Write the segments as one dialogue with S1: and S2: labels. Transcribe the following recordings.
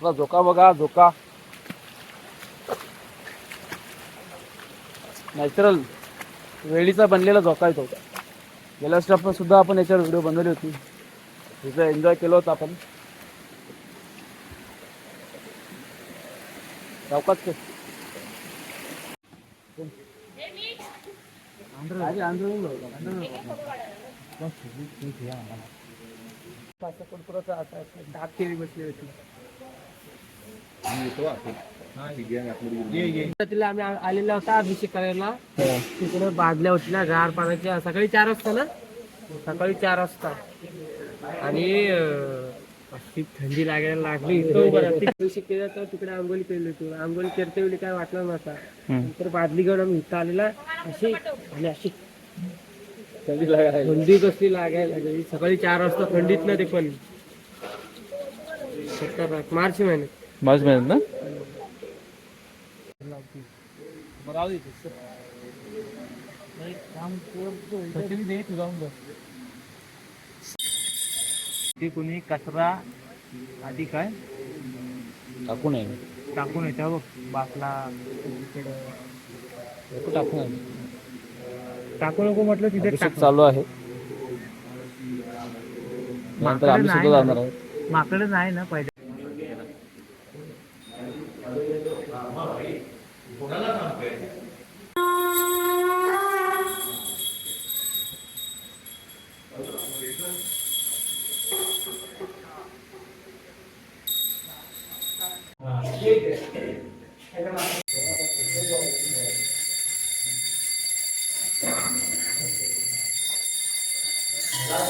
S1: आपला झोका बघा झोका. नॅचरल वेळीचा बनलेला झोका येतो होता गेल्या स्टॉप सुद्धा आपण याच्यावर व्हिडिओ बनवली होती. तिथं एन्जॉय केलं होतं आपण. चौकात ते आंध्र आंध्र
S2: पाचशे कोणपुराचा असा केळी बसली होती. तिला आम्ही आलेला होता अभिषेक करायला. तिकडे बादल्या होती ना गार पाण्याच्या सकाळी चार वाजता ना? सकाळी चार वाजता. आणि अशी थंडी लागायला लागली. अभिषेक केला तर तिकडे आंघोळी केली होती. आंघोळी करते वेळी काय वाटलं नव्हता. नंतर बादली घेऊन आम्ही इथं आलेला. अशी आणि अशी
S1: थंडी
S2: कसली लागायला लागली. सकाळी चार वाजता थंडीत ना ते पण. मार्च महिन्यात.
S3: मार्च महिन्यात ना
S4: ती कोणी कचरा आधी काय
S1: टाकू नये
S4: टाकून येते बघ बाटला
S1: नको टाकू नये
S4: टाकू नको म्हटलं
S2: तिथे
S1: अभिषेक चालू आहे नंतर आम्ही सुद्धा जाणार आहोत
S2: माकडे नाही
S4: ना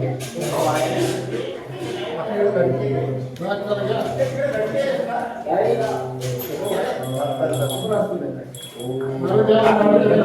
S1: घे.
S5: पाठ बघ.
S6: मध्यमाला
S1: असू द्या.
S6: थोडं
S5: भरून ठेवा ना.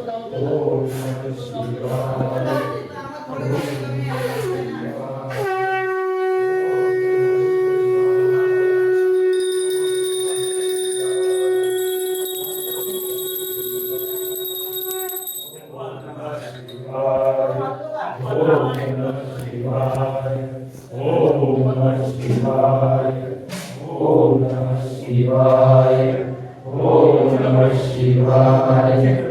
S3: Om Namah Shivaya.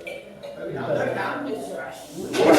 S6: Amém.